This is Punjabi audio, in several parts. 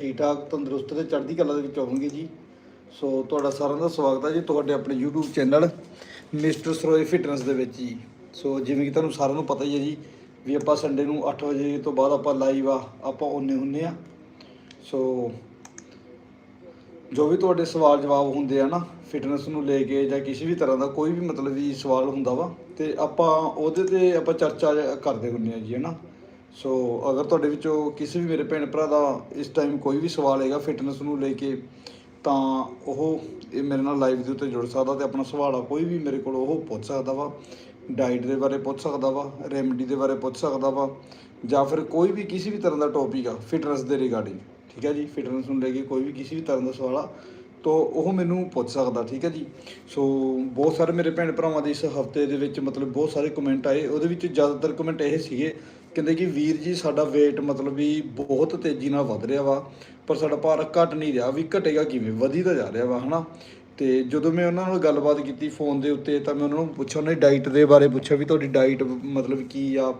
ਠੀਕ ਠਾਕ ਤੰਦਰੁਸਤ ਤੇ ਚੜ੍ਹਦੀ ਕਲਾ ਦੇ ਵਿੱਚ ਹੋਵਾਂਗੇ ਜੀ। ਸੋ ਤੁਹਾਡਾ ਸਾਰਿਆਂ ਦਾ ਸਵਾਗਤ ਹੈ ਜੀ ਤੁਹਾਡੇ ਆਪਣੇ YouTube channel mister Saroye fitness ਦੇ ਵਿੱਚ ਜੀ। ਸੋ ਜਿਵੇਂ ਕਿ ਤੁਹਾਨੂੰ ਸਾਰਿਆਂ ਨੂੰ ਪਤਾ ਹੀ ਹੈ ਜੀ ਵੀ ਆਪਾਂ ਸੰਡੇ ਨੂੰ 8 ਵਜੇ ਤੋਂ ਬਾਅਦ ਆਪਾਂ ਲਾਈਵ ਆ, ਆਪਾਂ ਉਹਨੇ ਹੁੰਨੇ ਆ। ਸੋ ਜੋ ਵੀ ਤੁਹਾਡੇ ਸਵਾਲ ਜਵਾਬ ਹੁੰਦੇ ਆ ਨਾ, ਫਿਟਨੈਸ ਨੂੰ ਲੈ ਕੇ ਜਾਂ ਕਿਸੇ ਵੀ ਤਰ੍ਹਾਂ ਦਾ ਕੋਈ ਵੀ ਮਤਲਬ ਵੀ ਸਵਾਲ ਹੁੰਦਾ ਵਾ, ਤੇ ਆਪਾਂ ਉਹਦੇ ਤੇ ਆਪਾਂ ਚਰਚਾ ਕਰਦੇ ਹੁੰਦੇ ਆ ਜੀ ਹਨਾ ਸੋ ਅਗਰ ਤੁਹਾਡੇ ਵਿੱਚੋਂ ਕਿਸੇ ਵੀ ਮੇਰੇ ਭੈਣ ਭਰਾ ਦਾ ਇਸ ਟਾਈਮ ਕੋਈ ਵੀ ਸਵਾਲ ਹੈਗਾ ਫਿਟਨੈਸ ਨੂੰ ਲੈ ਕੇ, ਤਾਂ ਉਹ ਇਹ ਮੇਰੇ ਨਾਲ ਲਾਈਵ ਦੇ ਉੱਤੇ ਜੁੜ ਸਕਦਾ ਤੇ ਆਪਣਾ ਸਵਾਲ ਆ, ਕੋਈ ਵੀ ਮੇਰੇ ਕੋਲ ਉਹ ਪੁੱਛ ਸਕਦਾ ਵਾ ਡਾਈਟ ਦੇ ਬਾਰੇ ਪੁੱਛ ਸਕਦਾ ਵਾ ਰੈਮਡੀ ਦੇ ਬਾਰੇ ਪੁੱਛ ਸਕਦਾ ਵਾ, ਜਾਂ ਫਿਰ ਕੋਈ ਵੀ ਕਿਸੇ ਵੀ ਤਰ੍ਹਾਂ ਦਾ ਟੌਪਿਕ ਆ ਫਿਟਨੈਸ ਦੇ ਰਿਗਾਰਡਿੰਗ ਠੀਕ ਹੈ ਜੀ? ਫਿਟਨੈਸ ਨੂੰ ਲੈ ਕੇ ਕੋਈ ਵੀ ਕਿਸੇ ਵੀ ਤਰ੍ਹਾਂ ਦਾ ਸਵਾਲ ਆ, ਤੋ ਉਹ ਮੈਨੂੰ ਪੁੱਛ ਸਕਦਾ, ਠੀਕ ਹੈ ਜੀ? ਸੋ ਬਹੁਤ ਸਾਰੇ ਮੇਰੇ ਭੈਣ ਭਰਾਵਾਂ ਦੇ ਇਸ ਹਫ਼ਤੇ ਦੇ ਵਿੱਚ ਮਤਲਬ ਬਹੁਤ ਸਾਰੇ ਕਮੈਂਟ ਆਏ, ਉਹਦੇ ਵਿੱਚ ਜ਼ਿਆਦਾਤਰ ਕਮੈਂਟ ਇਹ ਸੀਗੇ ਕਹਿੰਦੇ ਕਿ ਵੀਰ ਜੀ, ਸਾਡਾ weight ਮਤਲਬ ਵੀ ਬਹੁਤ ਤੇਜ਼ੀ ਨਾਲ ਵੱਧ ਰਿਹਾ ਵਾ, ਪਰ ਸਾਡਾ ਭਾਰ ਘਟ ਨਹੀਂ ਰਿਹਾ, ਵੀ ਘਟੇਗਾ ਕਿਵੇਂ? ਵਧੀਦਾ ਜਾ ਰਿਹਾ ਵਾ, ਹਨਾ? ਤੇ ਜਦੋਂ ਮੈਂ ਉਹਨਾਂ ਨਾਲ ਗੱਲਬਾਤ ਕੀਤੀ ਫੋਨ ਦੇ ਉੱਤੇ, ਤਾਂ ਮੈਂ ਉਹਨਾਂ ਨੂੰ ਪੁੱਛਿਆ, ਉਹਨਾਂ ਦੀ ਡਾਈਟ ਦੇ ਬਾਰੇ ਪੁੱਛਿਆ ਵੀ ਤੁਹਾਡੀ ਡਾਈਟ ਮਤਲਬ ਕੀ ਆ?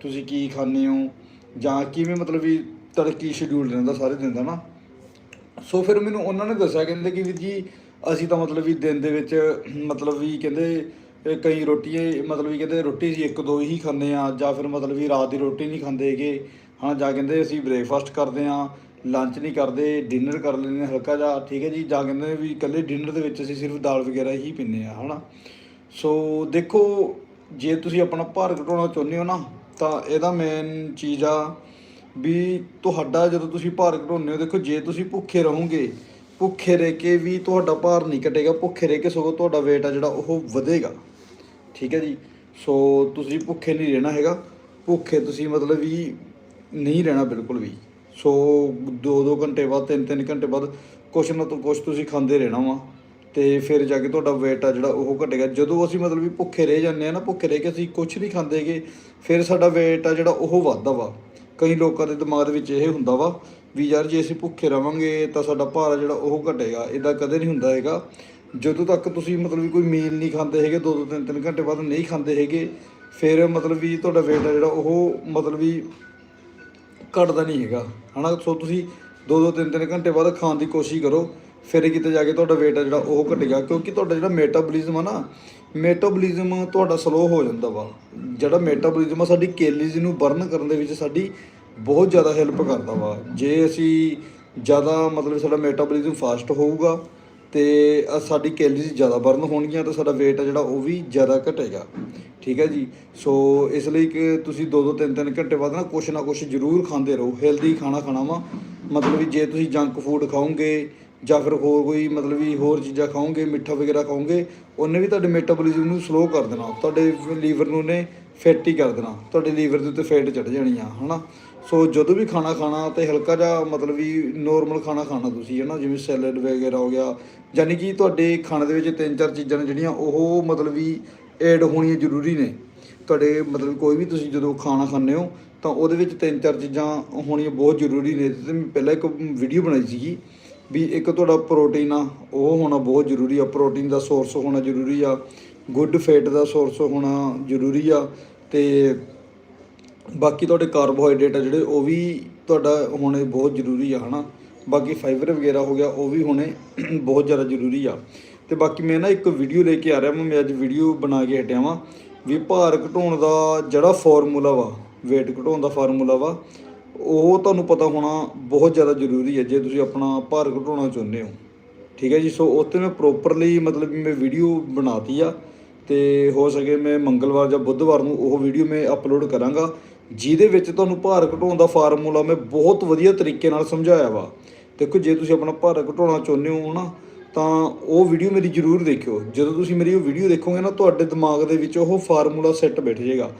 ਤੁਸੀਂ ਕੀ ਖਾਂਦੇ ਹੋ? ਜਾਂ ਕਿਵੇਂ ਮਤਲਬ ਵੀ ਤੁਹਾਡਾ ਸ਼ਡਿਊਲ ਰਹਿੰਦਾ ਸਾਰੇ ਦਿਨ ਦਾ ਨਾ ਸੋ ਫਿਰ ਮੈਨੂੰ ਉਹਨਾਂ ਨੇ ਦੱਸਿਆ, ਕਹਿੰਦੇ ਕਿ ਵੀਰ ਜੀ, ਅਸੀਂ ਤਾਂ ਮਤਲਬ ਵੀ ਦਿਨ ਦੇ ਵਿੱਚ ਮਤਲਬ ਵੀ ਕਹਿੰਦੇ ਕਈ ਰੋਟੀ ਮਤਲਬ ਵੀ ਕਹਿੰਦੇ ਰੋਟੀ ਸੀ ਇੱਕ ਦੋ ਹੀ ਖਾਂਦੇ ਆ ਜਾਂ ਫਿਰ ਮਤਲਬ ਵੀ ਰਾਤ ਦੀ ਰੋਟੀ ਨਹੀਂ ਖਾਂਦੇ ਹੈਗੇ। ਹਾਂ, ਜਾਂ ਕਹਿੰਦੇ ਅਸੀਂ ਬ੍ਰੇਕਫਾਸਟ ਕਰਦੇ ਆ ਲੰਚ ਨਹੀਂ ਕਰਦੇ ਡਿਨਰ ਕਰ ਲੈਂਦੇ ਹਲਕਾ ਜਿਹਾ, ਠੀਕ ਹੈ ਜੀ। ਜਾਂ ਕਹਿੰਦੇ ਵੀ ਇਕੱਲੇ ਡਿਨਰ ਦੇ ਵਿੱਚ ਅਸੀਂ ਸਿਰਫ ਦਾਲ ਵਗੈਰਾ ਹੀ ਪੀਂਦੇ ਆ ਹਨਾ। ਸੋ ਦੇਖੋ, ਜੇ ਤੁਸੀਂ ਆਪਣਾ ਭਾਰ ਘਟਾਉਣਾ ਚਾਹੁੰਦੇ ਹੋ ਨਾ, ਤਾਂ ਇਹਦਾ ਮੇਨ ਚੀਜ਼ ਆ ਵੀ ਤੁਹਾਡਾ ਜਦੋਂ ਤੁਸੀਂ ਭਾਰ ਘਟਾਉਂਦੇ ਹੋ, ਦੇਖੋ, ਜੇ ਤੁਸੀਂ ਭੁੱਖੇ ਰਹੋਗੇ, ਭੁੱਖੇ ਰਹਿ ਕੇ ਵੀ ਤੁਹਾਡਾ ਭਾਰ ਨਹੀਂ ਘਟੇਗਾ, ਭੁੱਖੇ ਰਹਿ ਕੇ ਸਗੋਂ ਤੁਹਾਡਾ weight ਆ ਜਿਹੜਾ, ਉਹ ਵਧੇਗਾ। ਠੀਕ ਹੈ ਜੀ। ਸੋ ਤੁਸੀਂ ਭੁੱਖੇ ਨਹੀਂ ਰਹਿਣਾ ਹੈਗਾ। ਭੁੱਖੇ ਤੁਸੀਂ ਮਤਲਬ ਵੀ ਨਹੀਂ ਰਹਿਣਾ ਬਿਲਕੁਲ ਵੀ। ਸੋ 2-2 ਘੰਟੇ ਬਾਅਦ 3-3 ਘੰਟੇ ਬਾਅਦ ਕੁਛ ਨਾ ਤੋਂ ਕੁਛ ਤੁਸੀਂ ਖਾਂਦੇ ਰਹਿਣਾ ਵਾ। ਤੇ ਫਿਰ ਜਾ ਕੇ ਤੁਹਾਡਾ weight ਆ ਜਿਹੜਾ, ਉਹ ਘਟੇਗਾ। ਜਦੋਂ ਅਸੀਂ ਮਤਲਬ ਵੀ ਭੁੱਖੇ ਰਹਿ ਜਾਂਦੇ ਆ ਨਾ, ਭੁੱਖੇ ਰਹਿ ਕੇ ਅਸੀਂ ਕੁਛ ਨਹੀਂ ਖਾਂਦੇਗੇ ਫਿਰ ਸਾਡਾ weight ਆ ਜਿਹੜਾ, ਉਹ ਵੱਧਦਾ ਵਾ। ਕਈ ਲੋਕਾਂ ਦੇ ਦਿਮਾਗ ਵਿੱਚ ਇਹ ਹੁੰਦਾ ਵਾ ਵੀ ਯਾਰ ਜੇ ਅਸੀਂ ਭੁੱਖੇ ਰਵਾਂਗੇ ਤਾਂ ਸਾਡਾ ਭਾਰ ਆ ਜਿਹੜਾ, ਉਹ ਘਟੇਗਾ। ਇਦਾਂ ਕਦੇ ਨਹੀਂ ਹੁੰਦਾ ਹੈਗਾ। ਜਦੋਂ ਤੱਕ ਤੁਸੀਂ ਮਤਲਬ ਵੀ ਕੋਈ ਮੀਲ ਨਹੀਂ ਖਾਂਦੇ ਹੈਗੇ, ਦੋ ਦੋ ਤਿੰਨ ਤਿੰਨ ਘੰਟੇ ਬਾਅਦ ਨਹੀਂ ਖਾਂਦੇ ਹੈਗੇ, ਫਿਰ ਮਤਲਬ ਵੀ ਤੁਹਾਡਾ weight ਆ ਜਿਹੜਾ, ਉਹ ਮਤਲਬ ਵੀ ਘਟਦਾ ਨਹੀਂ ਹੈਗਾ। ਹਨਾ? ਸੋ ਤੁਸੀਂ ਦੋ ਦੋ ਤਿੰਨ ਤਿੰਨ ਘੰਟੇ ਬਾਅਦ ਖਾਣ ਦੀ ਕੋਸ਼ਿਸ਼ ਕਰੋ, ਫਿਰ ਕਿਤੇ ਜਾ ਕੇ ਤੁਹਾਡਾ weight ਆ ਜਿਹੜਾ, ਉਹ ਘਟੇਗਾ। ਕਿਉਂਕਿ ਤੁਹਾਡਾ ਜਿਹੜਾ ਮੈਟਾਬੋਲਿਜ਼ਮ ਆ ਨਾ ਮੈਟਾਬੋਲਿਜ਼ਮ ਤੁਹਾਡਾ ਸਲੋ ਹੋ ਜਾਂਦਾ ਵਾ। ਜਿਹੜਾ ਮੈਟਾਬੋਲਿਜ਼ਮ ਆ, ਸਾਡੀ ਕੈਲਰੀਜ਼ ਨੂੰ ਬਰਨ ਕਰਨ ਦੇ ਵਿੱਚ ਸਾਡੀ ਬਹੁਤ ਜ਼ਿਆਦਾ ਹੈਲਪ ਕਰਦਾ ਵਾ। ਜੇ ਅਸੀਂ ਜ਼ਿਆਦਾ ਮਤਲਬ ਸਾਡਾ ਮੈਟਾਬੋਲਿਜ਼ਮ ਫਾਸਟ ਹੋਊਗਾ ਤੇ ਸਾਡੀ ਕੈਲਰੀਜ਼ ਜ਼ਿਆਦਾ ਬਰਨ ਹੋਣਗੀਆਂ ਤਾਂ ਸਾਡਾ weight ਆ ਜਿਹੜਾ ਉਹ ਵੀ ਜ਼ਿਆਦਾ ਘਟੇਗਾ। ਠੀਕ ਹੈ ਜੀ? ਸੋ ਇਸ ਲਈ ਕਿ ਤੁਸੀਂ ਦੋ ਦੋ ਤਿੰਨ ਤਿੰਨ ਘੰਟੇ ਬਾਅਦ ਨਾ ਕੁਛ ਨਾ ਕੁਛ ਜ਼ਰੂਰ ਖਾਂਦੇ ਰਹੋ। ਹੈਲਦੀ ਖਾਣਾ ਖਾਣਾ ਵਾ। ਮਤਲਬ ਵੀ ਜੇ ਤੁਸੀਂ ਜੰਕ ਫੂਡ ਖਾਓਗੇ ਜਾਂ ਫਿਰ ਹੋਰ ਕੋਈ ਮਤਲਬ ਵੀ ਹੋਰ ਚੀਜ਼ਾਂ ਖਾਓਗੇ, ਮਿੱਠਾ ਵਗੈਰਾ ਖਾਓਗੇ, ਉਹਨੇ ਵੀ ਤੁਹਾਡੇ ਮੈਟਾਬੋਲਿਜ਼ਮ ਨੂੰ ਸਲੋ ਕਰ ਦੇਣਾ। ਤੁਹਾਡੇ ਲੀਵਰ ਨੂੰ ਨੇ ਫੈਟੀ ਕਰ ਦੇਣਾ। ਤੁਹਾਡੇ ਲੀਵਰ ਦੇ ਉੱਤੇ ਫੈਟ ਚੜ ਜਾਣੀ ਆ, ਹਨਾ? ਸੋ ਜਦੋਂ ਵੀ ਖਾਣਾ ਖਾਣਾ ਤੇ ਹਲਕਾ ਜਿਹਾ ਮਤਲਬ ਵੀ ਨੋਰਮਲ ਖਾਣਾ ਖਾਣਾ ਤੁਸੀਂ, ਹੈ ਨਾ? ਜਿਵੇਂ ਸੈਲਡ ਵਗੈਰਾ ਹੋ ਗਿਆ ਯਾਨੀ ਕਿ ਤੁਹਾਡੇ ਖਾਣੇ ਦੇ ਵਿੱਚ ਤਿੰਨ ਚਾਰ ਚੀਜ਼ਾਂ ਨੇ ਜਿਹੜੀਆਂ, ਉਹ ਮਤਲਬ ਵੀ ਐਡ ਹੋਣੀਆਂ ਜ਼ਰੂਰੀ ਨੇ। ਤੁਹਾਡੇ ਮਤਲਬ ਕੋਈ ਵੀ ਤੁਸੀਂ ਜਦੋਂ ਖਾਣਾ ਖਾਂਦੇ ਹੋ, ਤਾਂ ਉਹਦੇ ਵਿੱਚ ਤਿੰਨ ਚਾਰ ਚੀਜ਼ਾਂ ਹੋਣੀਆਂ ਬਹੁਤ ਜ਼ਰੂਰੀ ਨੇ। ਤੇ ਮੈਂ ਪਹਿਲਾਂ ਇੱਕ ਵੀਡੀਓ ਬਣਾਈ ਸੀਗੀ ਵੀ ਇੱਕ ਤੁਹਾਡਾ ਪ੍ਰੋਟੀਨ ਆ, ਉਹ ਹੋਣਾ ਬਹੁਤ ਜ਼ਰੂਰੀ ਆ। ਪ੍ਰੋਟੀਨ ਦਾ ਸੋਰਸ ਹੋਣਾ ਜ਼ਰੂਰੀ ਆ। ਗੁੱਡ ਫੈਟ ਦਾ ਸੋਰਸ ਹੋਣਾ ਜ਼ਰੂਰੀ ਆ। ਤੇ ਬਾਕੀ ਤੁਹਾਡੇ ਕਾਰਬੋਹਾਈਡਰੇਟ ਆ ਜਿਹੜੇ, ਉਹ ਵੀ ਤੁਹਾਡਾ ਹੋਣੇ ਬਹੁਤ ਜ਼ਰੂਰੀ ਆ, ਹਨਾ? ਬਾਕੀ ਫਾਈਬਰ ਵਗੈਰਾ ਹੋ ਗਿਆ, ਉਹ ਵੀ ਹੋਣੇ ਬਹੁਤ ਜ਼ਿਆਦਾ ਜ਼ਰੂਰੀ ਆ। ਤੇ ਬਾਕੀ ਮੈਂ ਨਾ ਇੱਕ ਵੀਡੀਓ ਲੈ ਕੇ ਆ ਰਿਹਾ ਮੈਂ ਅੱਜ ਵੀਡੀਓ ਬਣਾ ਕੇ ਹਟਿਆ ਵਾਂ, ਵੀ ਭਾਰ ਘਟਾਉਣ ਦਾ ਜਿਹੜਾ ਫਾਰਮੂਲਾ ਵਾ, weight ਘਟਾਉਣ ਦਾ ਫਾਰਮੂਲਾ ਵਾ, ਉਹ ਤੁਹਾਨੂੰ ਪਤਾ ਹੋਣਾ ਬਹੁਤ ਜ਼ਿਆਦਾ ਜ਼ਰੂਰੀ ਹੈ ਜੇ ਤੁਸੀਂ ਆਪਣਾ ਭਾਰ ਘਟਾਉਣਾ ਚਾਹੁੰਦੇ ਹੋ। ਠੀਕ ਹੈ ਜੀ? ਸੋ ਉੱਥੇ ਮੈਂ ਪ੍ਰੋਪਰਲੀ ਮਤਲਬ ਮੈਂ ਵੀਡੀਓ ਬਣਾਤੀ ਆ ਤੇ ਹੋ ਸਕੇ ਮੈਂ ਮੰਗਲਵਾਰ ਜਾਂ ਬੁੱਧਵਾਰ ਨੂੰ ਉਹ ਵੀਡੀਓ ਮੈਂ ਅਪਲੋਡ ਕਰਾਂਗਾ, ਜਿਹਦੇ ਵਿੱਚ ਤੁਹਾਨੂੰ ਭਾਰ ਘਟਾਉਣ ਦਾ ਫਾਰਮੂਲਾ ਮੈਂ ਬਹੁਤ ਵਧੀਆ ਤਰੀਕੇ ਨਾਲ ਸਮਝਾਇਆ ਵਾ। ਦੇਖੋ, ਜੇ ਤੁਸੀਂ ਆਪਣਾ ਭਾਰ ਘਟਾਉਣਾ ਚਾਹੁੰਦੇ ਹੋ ਨਾ, ਤਾਂ ਉਹ ਵੀਡੀਓ ਮੇਰੀ ਜ਼ਰੂਰ ਦੇਖਿਓ। ਜਦੋਂ ਤੁਸੀਂ ਮੇਰੀ ਉਹ ਵੀਡੀਓ ਦੇਖੋਗੇ ਨਾ, ਤੁਹਾਡੇ ਦਿਮਾਗ ਦੇ ਵਿੱਚ ਉਹ ਫਾਰਮੂਲਾ ਸੈੱਟ ਬੈਠ ਜਾਏਗਾ।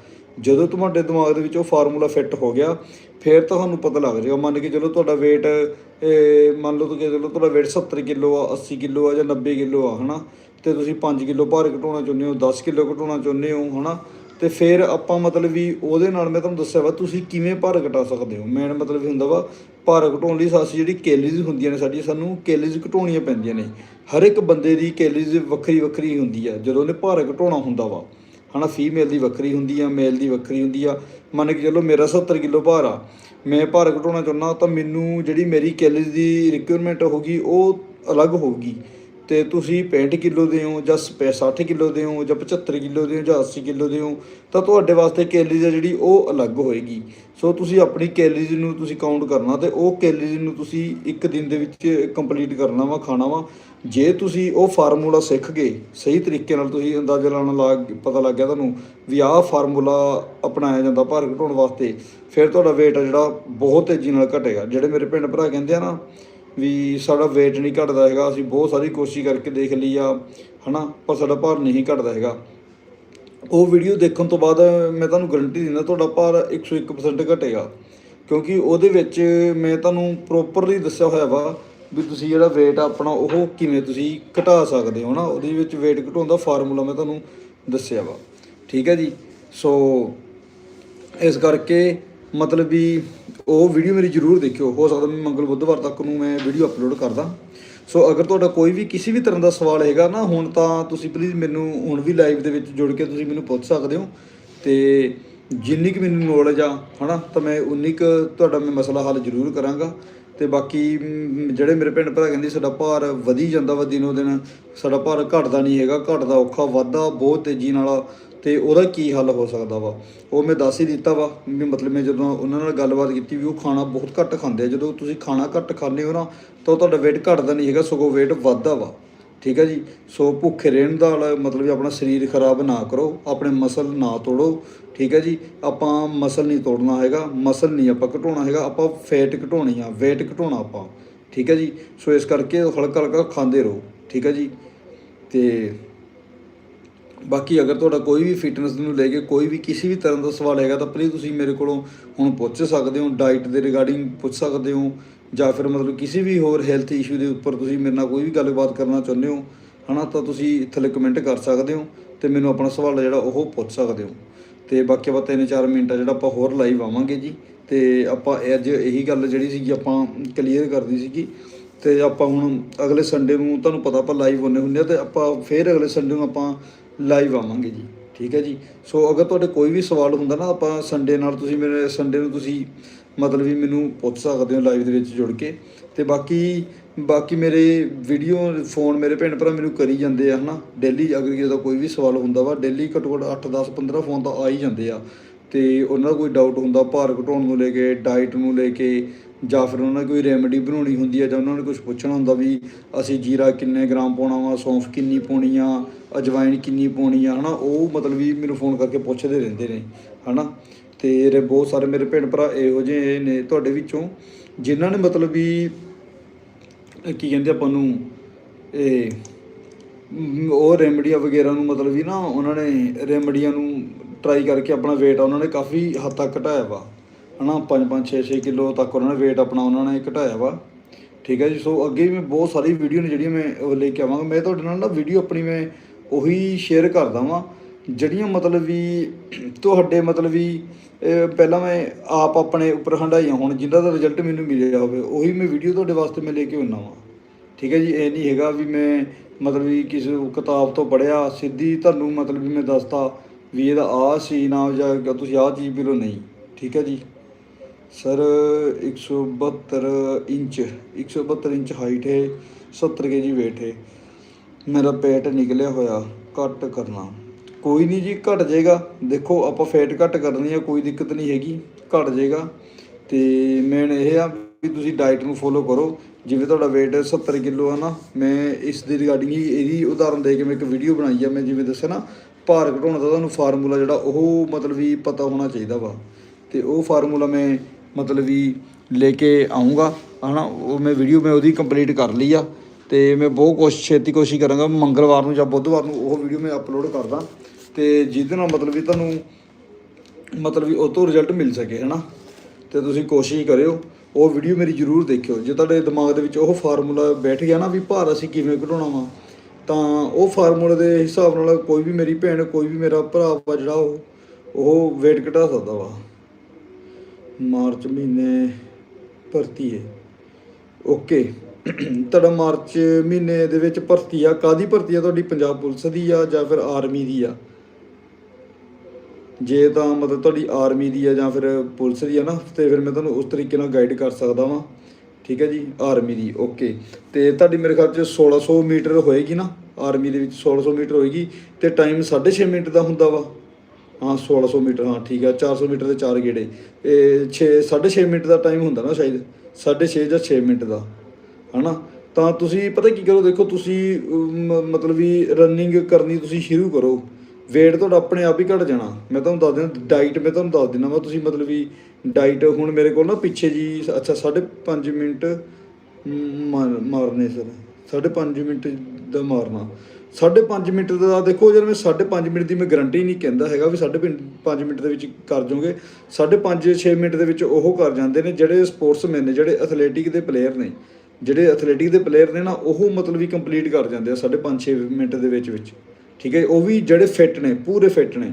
ਜਦੋਂ ਤੁਹਾਡੇ ਦਿਮਾਗ ਦੇ ਵਿੱਚ ਉਹ ਫਾਰਮੂਲਾ ਫਿੱਟ ਹੋ ਗਿਆ, ਫਿਰ ਤੁਹਾਨੂੰ ਪਤਾ ਲੱਗ ਜਾਏਗਾ। ਮੰਨ ਕੇ ਚਲੋ ਤੁਹਾਡਾ weight ਮੰਨ ਲਓ ਤੁਸੀਂ ਚਲੋ ਤੁਹਾਡਾ weight 70 ਕਿਲੋ ਆ 80 ਕਿਲੋ ਆ ਜਾਂ 90 ਕਿਲੋ ਆ, ਹਨਾ? ਤੇ ਤੁਸੀਂ 5 ਕਿਲੋ ਭਾਰ ਘਟਾਉਣਾ ਚਾਹੁੰਦੇ ਹੋ 10 ਕਿਲੋ ਘਟਾਉਣਾ ਚਾਹੁੰਦੇ ਹੋ, ਹਨਾ? ਤੇ ਫਿਰ ਆਪਾਂ ਮਤਲਬ ਵੀ ਉਹਦੇ ਨਾਲ ਮੈਂ ਤੁਹਾਨੂੰ ਦੱਸਿਆ ਵਾ, ਤੁਸੀਂ ਕਿਵੇਂ ਭਾਰ ਘਟਾ ਸਕਦੇ ਹੋ? ਮੇਨ ਮਤਲਬ ਇਹ ਹੁੰਦਾ ਵਾ, ਭਾਰ ਘਟਾਉਣ ਲਈ ਸਾਸੀ ਜਿਹੜੀ ਕੈਲਰੀਜ਼ ਹੁੰਦੀਆਂ ਨੇ ਸਾਡੀਆਂ, ਸਾਨੂੰ ਕੈਲਰੀਜ਼ ਘਟਾਉਣੀਆਂ ਪੈਂਦੀਆਂ ਨੇ। ਹਰ ਇੱਕ ਬੰਦੇ ਦੀ ਕੈਲਰੀਜ਼ ਵੱਖਰੀ ਵੱਖਰੀ ਹੁੰਦੀ ਆ, ਜਦੋਂ ਉਹਨੇ ਭਾਰ ਘਟਾਉਣਾ ਹੁੰਦਾ ਵਾ। ਹਨਾ ਫੀਮੇਲ ਦੀ ਵੱਖਰੀ ਹੁੰਦੀ ਆ ਮੇਲ ਦੀ ਵੱਖਰੀ ਹੁੰਦੀ ਆ। ਮੰਨ ਕੇ ਚੱਲੋ ਮੇਰਾ 70 ਕਿਲੋ ਭਾਰ ਆ, ਮੈਂ ਭਾਰ ਘਟਾਉਣਾ ਚਾਹੁੰਦਾ ਤਾਂ ਮੈਨੂੰ ਜਿਹੜੀ ਮੇਰੀ ਕੈਲਰੀ ਦੀ ਰਿਕੁਆਇਰਮੈਂਟ ਹੋਗੀ ਉਹ ਅਲੱਗ ਹੋਊਗੀ। ਤੇ ਤੁਸੀਂ 65 ਕਿਲੋ ਦੇ ਹੋ ਜਾਂ 60 ਕਿਲੋ ਦੇ ਹੋ ਜਾਂ 75 ਕਿਲੋ ਦੇ ਹੋ ਜਾਂ 80 ਕਿਲੋ ਦੇ ਹੋ, ਤਾਂ ਤੁਹਾਡੇ ਵਾਸਤੇ ਕੈਲਰੀਜ਼ ਆ ਜਿਹੜੀ ਉਹ ਅਲੱਗ ਹੋਏਗੀ। ਸੋ ਤੁਸੀਂ ਆਪਣੀ ਕੈਲਰੀਜ਼ ਨੂੰ ਤੁਸੀਂ ਕਾਊਂਟ ਕਰਨਾ ਤੇ ਉਹ ਕੈਲਰੀਜ਼ ਨੂੰ ਤੁਸੀਂ ਇੱਕ ਦਿਨ ਦੇ ਵਿੱਚ ਕੰਪਲੀਟ ਕਰਨਾ ਵਾ, ਖਾਣਾ ਵਾ। ਜੇ ਤੁਸੀਂ ਉਹ ਫਾਰਮੂਲਾ ਸਿੱਖ ਗਏ ਸਹੀ ਤਰੀਕੇ ਨਾਲ ਤੁਸੀਂ ਅੰਦਾਜ਼ਾ ਲਾਉਣ ਲੱਗ, ਪਤਾ ਲੱਗ ਗਿਆ ਤੁਹਾਨੂੰ ਵੀ ਆਹ ਫਾਰਮੂਲਾ ਅਪਣਾਇਆ ਜਾਂਦਾ ਭਾਰ ਘਟਾਉਣ ਵਾਸਤੇ, ਫਿਰ ਤੁਹਾਡਾ weight ਆ ਜਿਹੜਾ ਬਹੁਤ ਤੇਜ਼ੀ ਨਾਲ ਘਟੇਗਾ। ਜਿਹੜੇ ਮੇਰੇ ਪਿੰਡ ਭਰਾ ਕਹਿੰਦੇ ਆ ਨਾ ਵੀ ਸਾਡਾ weight ਨਹੀਂ ਘਟਦਾ ਹੈਗਾ, ਅਸੀਂ ਬਹੁਤ ਸਾਰੀ ਕੋਸ਼ਿਸ਼ ਕਰਕੇ ਦੇਖ ਲਈ ਆ, ਹਨਾ, ਪਰ ਸਾਡਾ ਭਾਰ ਨਹੀਂ ਘਟਦਾ ਹੈਗਾ। ਉਹ ਵੀਡੀਓ ਦੇਖਣ ਤੋਂ ਬਾਅਦ ਮੈਂ ਤੁਹਾਨੂੰ ਗਾਰੰਟੀ ਦਿੰਦਾ ਤੁਹਾਡਾ ਭਾਰ 101% ਘਟੇਗਾ, ਕਿਉਂਕਿ ਉਹਦੇ ਵਿੱਚ ਮੈਂ ਤੁਹਾਨੂੰ ਪ੍ਰੋਪਰਲੀ ਦੱਸਿਆ ਹੋਇਆ ਵਾ ਵੀ ਤੁਸੀਂ ਜਿਹੜਾ weight ਆ ਆਪਣਾ ਉਹ ਕਿਵੇਂ ਤੁਸੀਂ ਘਟਾ ਸਕਦੇ ਹੋ ਨਾ ਉਹਦੇ ਵਿੱਚ weight ਘਟਾਉਣ ਦਾ ਫਾਰਮੂਲਾ ਮੈਂ ਤੁਹਾਨੂੰ ਦੱਸਿਆ ਵਾ। ਠੀਕ ਹੈ ਜੀ? ਸੋ ਇਸ ਕਰਕੇ ਮਤਲਬ ਵੀ ਉਹ ਵੀਡੀਓ ਮੇਰੀ ਜ਼ਰੂਰ ਦੇਖਿਓ। ਹੋ ਸਕਦਾ ਮੈਂ ਮੰਗਲ ਬੁੱਧਵਾਰ ਤੱਕ ਨੂੰ ਮੈਂ ਵੀਡੀਓ ਅਪਲੋਡ ਕਰਦਾ। ਸੋ ਅਗਰ ਤੁਹਾਡਾ ਕੋਈ ਵੀ ਕਿਸੇ ਵੀ ਤਰ੍ਹਾਂ ਦਾ ਸਵਾਲ ਹੈਗਾ ਨਾ, ਹੁਣ ਤਾਂ ਤੁਸੀਂ ਪਲੀਜ਼ ਮੈਨੂੰ ਹੁਣ ਵੀ ਲਾਈਵ ਦੇ ਵਿੱਚ ਜੁੜ ਕੇ ਤੁਸੀਂ ਮੈਨੂੰ ਪੁੱਛ ਸਕਦੇ ਹੋ। ਤੇ ਜਿੰਨੀ ਕੁ ਮੈਨੂੰ ਨੌਲੇਜ ਆ, ਹਨਾ, ਤਾਂ ਮੈਂ ਉਨੀ ਕੁ ਤੁਹਾਡਾ ਮੈਂ ਮਸਲਾ ਹੱਲ ਜ਼ਰੂਰ ਕਰਾਂਗਾ। ਤੇ ਬਾਕੀ ਜਿਹੜੇ ਮੇਰੇ ਭੈਣ ਭਰਾ ਕਹਿੰਦੇ ਸਾਡਾ ਭਾਰ ਵਧੀ ਜਾਂਦਾ ਵਾ ਦਿਨੋ ਦਿਨ, ਸਾਡਾ ਭਾਰ ਘਟਦਾ ਨਹੀਂ ਹੈਗਾ, ਘਟਦਾ ਔਖਾ ਵੱਧਦਾ ਬਹੁਤ ਤੇਜ਼ੀ ਨਾਲ ਤੇ ਉਹਦਾ ਕੀ ਹੱਲ ਹੋ ਸਕਦਾ ਵਾ? ਉਹ ਮੈਂ ਦੱਸ ਹੀ ਦਿੱਤਾ ਵਾ, ਵੀ ਮਤਲਬ ਮੈਂ ਜਦੋਂ ਉਹਨਾਂ ਨਾਲ ਗੱਲਬਾਤ ਕੀਤੀ ਵੀ ਉਹ ਖਾਣਾ ਬਹੁਤ ਘੱਟ ਖਾਂਦੇ ਆ, ਜਦੋਂ ਤੁਸੀਂ ਖਾਣਾ ਘੱਟ ਖਾਂਦੇ ਹੋ ਨਾ, ਤਾਂ ਤੁਹਾਡਾ weight ਘਟਦਾ ਨਹੀਂ ਹੈਗਾ, ਸਗੋਂ weight ਵੱਧਦਾ ਵਾ। ਠੀਕ ਹੈ ਜੀ? ਸੋ ਭੁੱਖੇ ਰਹਿਣ ਦਾ ਮਤਲਬ ਆਪਣਾ ਸਰੀਰ ਖਰਾਬ ਨਾ ਕਰੋ, ਆਪਣੇ ਮਸਲ ਨਾ ਤੋੜੋ। ਠੀਕ ਹੈ ਜੀ? ਆਪਾਂ ਮਸਲ ਨਹੀਂ ਤੋੜਨਾ ਹੈਗਾ, ਮਸਲ ਨਹੀਂ ਆਪਾਂ ਘਟਾਉਣਾ ਹੈਗਾ, ਆਪਾਂ ਫੈਟ ਘਟਾਉਣੀ ਆ, weight ਘਟਾਉਣਾ ਆਪਾਂ। ਠੀਕ ਹੈ ਜੀ? ਸੋ ਇਸ ਕਰਕੇ ਹਲਕਾ ਹਲਕਾ ਖਾਂਦੇ ਰਹੋ। ਠੀਕ ਹੈ ਜੀ? ਤੇ ਬਾਕੀ ਅਗਰ ਤੁਹਾਡਾ ਕੋਈ ਵੀ ਫਿਟਨੈਸ ਨੂੰ ਲੈ ਕੇ ਕੋਈ ਵੀ ਕਿਸੇ ਵੀ ਤਰ੍ਹਾਂ ਦਾ ਸਵਾਲ ਹੈਗਾ ਤਾਂ ਪਲੀਜ਼ ਤੁਸੀਂ ਮੇਰੇ ਕੋਲੋਂ ਹੁਣ ਪੁੱਛ ਸਕਦੇ ਹੋ ਡਾਈਟ ਦੇ ਰਿਗਾਰਡਿੰਗ ਪੁੱਛ ਸਕਦੇ ਹੋ ਜਾਂ ਫਿਰ ਮਤਲਬ ਕਿਸੇ ਵੀ ਹੋਰ ਹੈਲਥ ਇਸ਼ੂ ਦੇ ਉੱਪਰ ਤੁਸੀਂ ਮੇਰੇ ਨਾਲ ਕੋਈ ਵੀ ਗੱਲਬਾਤ ਕਰਨਾ ਚਾਹੁੰਦੇ ਹੋ, ਹਨਾ, ਤਾਂ ਤੁਸੀਂ ਥੱਲੇ ਕਮੈਂਟ ਕਰ ਸਕਦੇ ਹੋ ਤੇ ਮੈਨੂੰ ਆਪਣਾ ਸਵਾਲ ਜਿਹੜਾ ਉਹ ਪੁੱਛ ਸਕਦੇ ਹੋ। ਤੇ ਬਾਕੀ ਆਪਾਂ ਤਿੰਨ ਚਾਰ ਮਿੰਟਾਂ ਜਿਹੜਾ ਆਪਾਂ ਹੋਰ ਲਾਈਵ ਆਵਾਂਗੇ ਜੀ, ਤੇ ਆਪਾਂ ਅੱਜ ਇਹੀ ਗੱਲ ਜਿਹੜੀ ਸੀਗੀ ਆਪਾਂ ਕਲੀਅਰ ਕਰਦੀ ਸੀਗੀ। ਤੇ ਆਪਾਂ ਹੁਣ ਅਗਲੇ ਸੰਡੇ ਨੂੰ ਤੁਹਾਨੂੰ ਪਤਾ ਆਪਾਂ ਲਾਈਵ ਹੁੰਨੇ ਹੁੰਦੇ ਆ ਤੇ ਆਪਾਂ ਫੇਰ ਅਗਲੇ ਸੰਡੇ ਨੂੰ ਆਪਾਂ ਲਾਈਵ ਆਵਾਂਗੇ ਜੀ, ਠੀਕ ਹੈ ਜੀ। ਸੋ ਅਗਰ ਤੁਹਾਡੇ ਕੋਈ ਵੀ ਸਵਾਲ ਹੁੰਦਾ ਨਾ, ਆਪਾਂ ਸੰਡੇ ਨਾਲ ਤੁਸੀਂ ਮੇਰੇ ਸੰਡੇ ਨੂੰ ਤੁਸੀਂ ਮਤਲਬ ਵੀ ਮੈਨੂੰ ਪੁੱਛ ਸਕਦੇ ਹੋ ਲਾਈਵ ਦੇ ਵਿੱਚ ਜੁੜ ਕੇ। ਤੇ ਬਾਕੀ ਬਾਕੀ ਮੇਰੇ ਵੀਡੀਓ ਫੋਨ ਮੇਰੇ ਭੈਣ ਭਰਾ ਮੈਨੂੰ ਕਰੀ ਜਾਂਦੇ ਆ ਹਨਾ। ਡੇਲੀ ਅਗਰ ਕਿਸੇ ਦਾ ਕੋਈ ਵੀ ਸਵਾਲ ਹੁੰਦਾ ਵਾ ਡੇਲੀ ਘੱਟੋ ਘੱਟ 8 10 15 ਫੋਨ ਤਾਂ ਆ ਹੀ ਜਾਂਦੇ ਆ। ਤੇ ਉਹਨਾਂ ਦਾ ਕੋਈ ਡਾਊਟ ਹੁੰਦਾ, ਭਾਰ ਘਟਾਉਣ ਨੂੰ ਲੈ ਕੇ ਡਾਈਟ ਨੂੰ ਲੈ ਕੇ ਜਾਂ ਫਿਰ ਉਹਨਾਂ ਨੇ ਕੋਈ ਰੈਮਡੀ ਬਣਾਉਣੀ ਹੁੰਦੀ ਹੈ ਜਾਂ ਉਹਨਾਂ ਨੇ ਕੁਝ ਪੁੱਛਣਾ ਹੁੰਦਾ ਵੀ ਅਸੀਂ ਜੀਰਾ ਕਿੰਨੇ ਗ੍ਰਾਮ ਪਾਉਣਾ ਵਾ, ਸੌਂਫ ਕਿੰਨੀ ਪਾਉਣੀ ਆ, ਅਜਵਾਇਣ ਕਿੰਨੀ ਪਾਉਣੀ ਆ, ਹਨਾ? ਉਹ ਮਤਲਬ ਵੀ ਮੈਨੂੰ ਫੋਨ ਕਰਕੇ ਪੁੱਛਦੇ ਰਹਿੰਦੇ ਨੇ, ਹਨਾ? ਤੇ ਰੇ ਬਹੁਤ ਸਾਰੇ ਮੇਰੇ ਭੈਣ ਭਰਾ ਇਹੋ ਜਿਹੇ ਨੇ ਤੁਹਾਡੇ ਵਿੱਚੋਂ, ਜਿਨ੍ਹਾਂ ਨੇ ਮਤਲਬ ਵੀ ਕੀ ਕਹਿੰਦੇ ਆਪਾਂ ਨੂੰ, ਇਹ ਉਹ ਰੈਮਡੀਆਂ ਵਗੈਰਾ ਨੂੰ ਮਤਲਬ ਵੀ ਨਾ ਉਹਨਾਂ ਨੇ ਰੈਮਡੀਆਂ ਨੂੰ ਟਰਾਈ ਕਰਕੇ ਆਪਣਾ weight ਉਹਨਾਂ ਨੇ ਕਾਫੀ ਹੱਦ ਤੱਕ ਘਟਾਇਆ ਵਾ। ਹਨਾ 5 5 6 6 ਕਿਲੋ ਤੱਕ ਉਹਨਾਂ ਨੇ weight ਆਪਣਾ ਉਹਨਾਂ ਨੇ ਘਟਾਇਆ ਵਾ। ਠੀਕ ਹੈ ਜੀ ਸੋ ਅੱਗੇ ਵੀ ਮੈਂ ਬਹੁਤ ਸਾਰੀ ਵੀਡੀਓ ਨੇ ਜਿਹੜੀਆਂ ਮੈਂ ਉਹ ਲੈ ਕੇ ਆਵਾਂਗਾ। ਮੈਂ ਤੁਹਾਡੇ ਨਾਲ ਨਾ ਵੀਡੀਓ ਆਪਣੀ ਮੈਂ ਉਹੀ ਸ਼ੇਅਰ ਕਰਦਾ ਵਾਂ, ਜਿਹੜੀਆਂ ਮਤਲਬ ਵੀ ਤੁਹਾਡੇ ਮਤਲਬ ਵੀ ਪਹਿਲਾਂ ਮੈਂ ਆਪ ਆਪਣੇ ਉੱਪਰ ਹੰਡਾਈਆਂ ਹੋਣ ਜਿਨ੍ਹਾਂ ਦਾ ਰਿਜ਼ਲਟ ਮੈਨੂੰ ਮਿਲਿਆ ਹੋਵੇ, ਉਹੀ ਮੈਂ ਵੀਡੀਓ ਤੁਹਾਡੇ ਵਾਸਤੇ ਮੈਂ ਲੈ ਕੇ ਆਉਣਾ ਵਾਂ। ਠੀਕ ਹੈ ਜੀ, ਇਹ ਨਹੀਂ ਹੈਗਾ ਵੀ ਮੈਂ ਮਤਲਬ ਵੀ ਕਿਸੇ ਕਿਤਾਬ ਤੋਂ ਪੜ੍ਹਿਆ, ਸਿੱਧੀ ਤੁਹਾਨੂੰ ਮਤਲਬ ਵੀ ਮੈਂ ਦੱਸਤਾ ਵੀ ਇਹਦਾ ਆ ਸੀ ਨਾ ਜਾਂ ਤੁਸੀਂ ਆਹ ਚੀਜ਼ ਪੀ ਲਓ, ਨਹੀਂ। ਠੀਕ ਹੈ ਜੀ? ਸਰ 172 ਇੰਚ 172 ਇੰਚ ਹਾਈਟ ਹੈ 70 ਕੇਜੀ weight ਹੈ। ਮੇਰਾ ਪੇਟ ਨਿਕਲਿਆ ਹੋਇਆ, ਘੱਟ ਕਰਨਾ। ਕੋਈ ਨਹੀਂ ਜੀ, ਘਟ ਜਾਏਗਾ। ਦੇਖੋ, ਆਪਾਂ ਫੈਟ ਘੱਟ ਕਰਨੀ ਆ, ਕੋਈ ਦਿੱਕਤ ਨਹੀਂ ਹੈਗੀ। ਘਟ ਜਾਏਗਾ। ਤੇ ਮੇਨ ਇਹ ਆ ਵੀ ਤੁਸੀਂ ਡਾਈਟ ਨੂੰ ਫੋਲੋ ਕਰੋ। ਜਿਵੇਂ ਤੁਹਾਡਾ weight 70 ਕਿਲੋ ਆ ਨਾ, ਮੈਂ ਇਸ ਦੀ ਰਿਗਾਰਡਿੰਗ ਇਹਦੀ ਉਦਾਹਰਨ ਦੇ ਕੇ ਮੈਂ ਇੱਕ ਵੀਡੀਓ ਬਣਾਈ ਆ, ਮੈਂ ਜਿਵੇਂ ਦੱਸਿਆ ਨਾ ਭਾਰ ਘਟਾਉਣ ਦਾ ਤੁਹਾਨੂੰ ਫਾਰਮੂਲਾ ਜਿਹੜਾ ਉਹ ਮਤਲਬ ਵੀ ਪਤਾ ਹੋਣਾ ਚਾਹੀਦਾ ਵਾ। ਤੇ ਉਹ ਫਾਰਮੂਲਾ ਮੈਂ ਮਤਲਬ ਵੀ ਲੈ ਕੇ ਆਉਂਗਾ ਹਨਾ, ਉਹ ਮੈਂ ਵੀਡੀਓ ਮੈਂ ਉਹਦੀ ਕੰਪਲੀਟ ਕਰ ਲਈ ਆ। ਤੇ ਮੈਂ ਬਹੁਤ ਕੋਸ਼ਿਸ਼ ਛੇਤੀ ਕੋਸ਼ਿਸ਼ ਕਰਾਂਗਾ, ਮੰਗਲਵਾਰ ਨੂੰ ਜਾਂ ਬੁੱਧਵਾਰ ਨੂੰ ਉਹ ਵੀਡੀਓ ਮੈਂ ਅਪਲੋਡ ਕਰਦਾ। ਤੇ ਜਿਹਦੇ ਨਾਲ ਮਤਲਬ ਵੀ ਤੁਹਾਨੂੰ ਮਤਲਬ ਵੀ ਉਹ ਤੋਂ ਰਿਜ਼ਲਟ ਮਿਲ ਸਕੇ, ਹਨਾ। ਤੇ ਤੁਸੀਂ ਕੋਸ਼ਿਸ਼ ਕਰਿਓ, ਉਹ ਵੀਡੀਓ ਮੇਰੀ ਜ਼ਰੂਰ ਦੇਖਿਓ। ਜੇ ਤੁਹਾਡੇ ਦਿਮਾਗ ਦੇ ਵਿੱਚ ਉਹ ਫਾਰਮੂਲਾ ਬੈਠ ਗਿਆ ਨਾ ਵੀ ਭਾਰ ਅਸੀਂ ਕਿਵੇਂ ਘਟਾਉਣਾ ਵਾ ਤਾਂ ਉਹ ਫਾਰਮੂਲੇ ਦੇ ਹਿਸਾਬ ਨਾਲ ਕੋਈ ਵੀ ਮੇਰੀ ਭੈਣ, ਕੋਈ ਵੀ ਮੇਰਾ ਭਰਾ ਵਾ ਜਿਹੜਾ ਉਹ ਉਹ weight ਘਟਾ ਸਕਦਾ ਵਾ। ਮਾਰਚ ਮਹੀਨੇ ਭਰਤੀ ਹੈ। ਓਕੇ ਤੁਹਾਡਾ ਮਾਰਚ ਮਹੀਨੇ ਦੇ ਵਿੱਚ ਭਰਤੀ ਆ। ਕਾਦੀ ਭਰਤੀ ਆ? ਤੁਹਾਡੀ ਪੰਜਾਬ ਪੁਲਿਸ ਦੀ ਆ ਜਾਂ ਫਿਰ ਆਰਮੀ ਦੀ ਆ? ਜੇ ਤਾਂ ਮਤਲਬ ਤੁਹਾਡੀ ਆਰਮੀ ਦੀ ਆ ਜਾਂ ਫਿਰ ਪੁਲਿਸ ਦੀ ਆ ਨਾ, ਤੇ ਫਿਰ ਮੈਂ ਤੁਹਾਨੂੰ ਉਸ ਤਰੀਕੇ ਨਾਲ ਗਾਈਡ ਕਰ ਸਕਦਾ ਵਾਂ। ਠੀਕ ਹੈ ਜੀ ਆਰਮੀ ਦੀ ਓਕੇ ਤੇ ਤੁਹਾਡੀ ਮੇਰੇ ਖਿਆਲ ਚ 1600 ਮੀਟਰ ਹੋਏਗੀ ਨਾ? ਆਰਮੀ ਦੇ ਵਿੱਚ 1600 ਮੀਟਰ ਹੋਏਗੀ ਤੇ ਟਾਈਮ 6.5 ਮਿੰਟ ਦਾ ਹੁੰਦਾ ਵਾ? ਹਾਂ 1600 ਮੀਟਰ ਹਾਂ ਠੀਕ ਆ 400 ਮੀਟਰ ਦੇ ਚਾਰ ਗੇੜੇ। ਇਹ 6 6.5 ਮਿੰਟ ਦਾ ਟਾਈਮ ਹੁੰਦਾ ਨਾ ਸ਼ਾਇਦ? 6.5 ਜਾਂ 6 ਮਿੰਟ ਦਾ ਹਨਾ? ਤਾਂ ਤੁਸੀਂ ਪਤਾ ਕੀ ਕਰੋ ਦੇਖੋ ਤੁਸੀਂ ਅਮ, ਮਤਲਬ ਵੀ ਰਨਿੰਗ ਕਰਨੀ ਤੁਸੀਂ ਸ਼ੁਰੂ ਕਰੋ। weight ਤੁਹਾਡਾ ਆਪਣੇ ਆਪ ਹੀ ਘਟ ਜਾਣਾ। ਮੈਂ ਤੁਹਾਨੂੰ ਦੱਸ ਦਿੰਦਾ ਡਾਈਟ ਮੈਂ ਤੁਹਾਨੂੰ ਦੱਸ ਦਿੰਦਾ ਵਾ ਤੁਸੀਂ ਮਤਲਬ ਵੀ ਡਾਈਟ ਹੁਣ ਮੇਰੇ ਕੋਲ ਨਾ ਪਿੱਛੇ ਜੀ, ਅੱਛਾ 5.5 ਮਿੰਟ ਮਾਰ- ਮਾਰਨੇ ਸਰ। 5.5 ਮਿੰਟ ਦਾ ਮਾਰਨਾ। 5.5 ਮਿੰਟ ਦਾ ਦੇਖੋ, ਜਦ ਮੈਂ 5.5 ਮਿੰਟ ਦੀ ਮੈਂ ਗਾਰੰਟੀ ਨਹੀਂ ਕਹਿੰਦਾ ਹੈਗਾ ਵੀ 5.5 ਮਿੰਟ ਦੇ ਵਿੱਚ ਕਰ ਜਾਓਗੇ। 5.5 6 ਮਿੰਟ ਦੇ ਵਿੱਚ ਉਹ ਕਰ ਜਾਂਦੇ ਨੇ ਜਿਹੜੇ ਸਪੋਰਟਸਮੈਨ ਨੇ, ਜਿਹੜੇ ਐਥਲੈਟਿਕ ਦੇ ਪਲੇਅਰ ਨੇ। ਜਿਹੜੇ ਐਥਲੈਟਿਕ ਦੇ ਪਲੇਅਰ ਨੇ ਨਾ, ਉਹ ਮਤਲਬ ਵੀ ਕੰਪਲੀਟ ਕਰ ਜਾਂਦੇ ਆ 5.5 6 ਮਿੰਟ ਦੇ ਵਿੱਚ ਵਿੱਚ। ਠੀਕ ਹੈ ਉਹ ਵੀ ਜਿਹੜੇ ਫਿੱਟ ਨੇ, ਪੂਰੇ ਫਿੱਟ ਨੇ।